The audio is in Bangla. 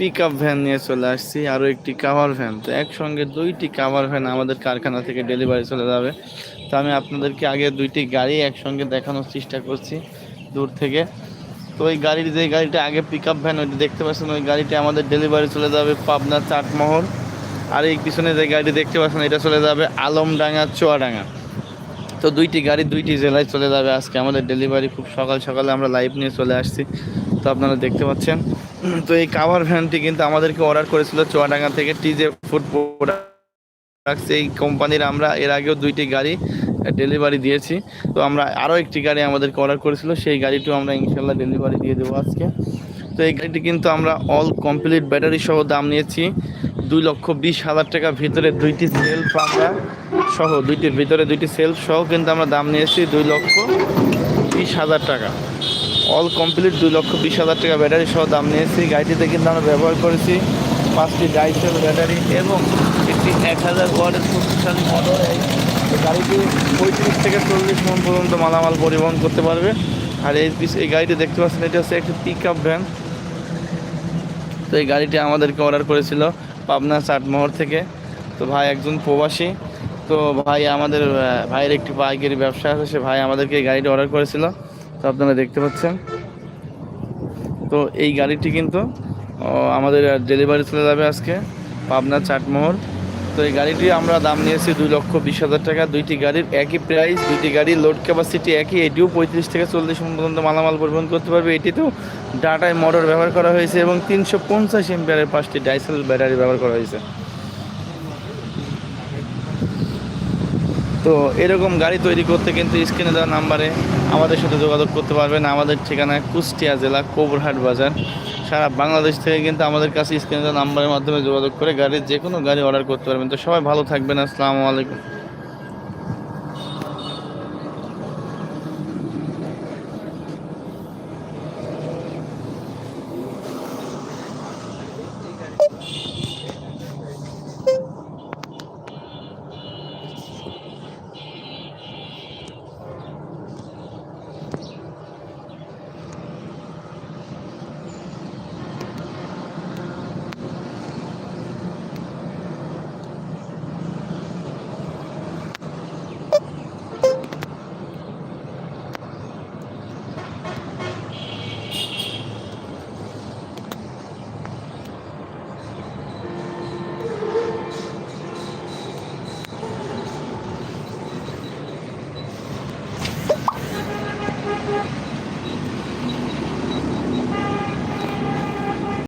পিক আপ ভ্যান নিয়ে চলে আসছি, আরও একটি কাভার ভ্যান তো একসঙ্গে দুইটি কাভার ভ্যান আমাদের কারখানা থেকে ডেলিভারি চলে যাবে। তো আমি আপনাদেরকে আগে দুইটি গাড়ি একসঙ্গে দেখানোর চেষ্টা করছি দূর থেকে। তো ওই গাড়ির, যে গাড়িটা আগে পিক আপ ভ্যান ওইটি দেখতে পাচ্ছেন, ওই গাড়িটি আমাদের ডেলিভারি চলে যাবে পাবনা চাটমহল। আর এই পিছনে যে গাড়ি দেখতে পাচ্ছেন, এটা চলে যাবে আলমডাঙ্গা, চুয়াডাঙ্গা। তো দুইটি গাড়ি দুইটি জেলায় চলে যাবে আজকে আমাদের ডেলিভারি খুব সকাল সকালে আমরা লাইভ নিয়ে চলে আসছি। তো আপনারা দেখতে পাচ্ছেন। তো এই কাভার ভ্যানটি কিন্তু আমাদেরকে অর্ডার করেছিল চুয়াডাঙ্গা থেকে টিজে ফুড প্রোডাক্টস এই কোম্পানির আমরা এর আগেও দুইটি গাড়ি ডেলিভারি দিয়েছি। তো আমরা আরও একটি গাড়ি আমাদেরকে অর্ডার করেছিল, সেই গাড়িটিও আমরা ইনশাল্লাহ ডেলিভারি দিয়ে দেবো আজকে। তো এই গাড়িটি কিন্তু আমরা অল কমপ্লিট ব্যাটারি সহ দাম নিয়েছি। দুই লক্ষ বিশ হাজার টাকা ভিতরে দুইটি সেলফ আমরা সহ, দুইটির ভিতরে দুইটি সেলফ সহ কিন্তু আমরা দাম নিয়েছি দুই লক্ষ বিশ হাজার টাকা। অল কমপ্লিট দুই লক্ষ বিশ হাজার টাকা ব্যাটারি সহ দাম নিয়েছি। গাড়িটিতে কিন্তু আমরা ব্যবহার করেছি পাঁচটি ডাইসেল ব্যাটারি এবং একটি এক হাজার ওয়ার্ডের শক্তিশালী মোটর গাড়িটি পঁয়ত্রিশ থেকে চল্লিশ মন পর্যন্ত মালামাল পরিবহন করতে পারবে। আর এই এই গাড়িটি দেখতে পাচ্ছেন, এটা হচ্ছে একটি পিক আপ ভ্যান তো এই গাড়িটি আমাদেরকে অর্ডার করেছিল পাবনা চাটমোহর থেকে। তো ভাই একজন প্রবাসী। তো ভাই আমাদের ভাইয়ের একটি পাইকারি ব্যবসা আছে, সে ভাই আমাদেরকে এই গাড়িটি অর্ডার করেছিল। তো আপনারা দেখতে পাচ্ছেন। তো এই গাড়িটি কিন্তু আমাদের ডেলিভারি চলে যাবে আজকে, পাবনা চাটমোহর। তো এই গাড়িটি আমরা দাম নিয়েছি দুই লক্ষ বিশ হাজার টাকা। দুইটি গাড়ির একই প্রাইস দুইটি গাড়ির লোড ক্যাপাসিটি একই, এটিও পঁয়ত্রিশ থেকে চল্লিশ পর্যন্ত মালামাল পরিবহন করতে পারবে। এটিতেও ডাটায় মোটর ব্যবহার করা হয়েছে এবং তিনশো পঞ্চাশ এমপিয়ারের পাঁচটি ডাইসেল ব্যাটারি ব্যবহার করা হয়েছে। তো এরকম গাড়ি তৈরি করতে কিন্তু স্ক্রিনে দেওয়া নাম্বারে আমাদের সাথে যোগাযোগ করতে পারবেন। আমাদের ঠিকানায় কুষ্টিয়া জেলা, কোবরহাট বাজার। সারা বাংলাদেশ থেকে কিন্তু আমাদের কাছে স্ক্রিনে দেওয়া নাম্বারের মাধ্যমে যোগাযোগ করে গাড়ির যে কোনো গাড়ি অর্ডার করতে পারবেন। তো সবাই ভালো থাকবেন। আসসালামু আলাইকুম।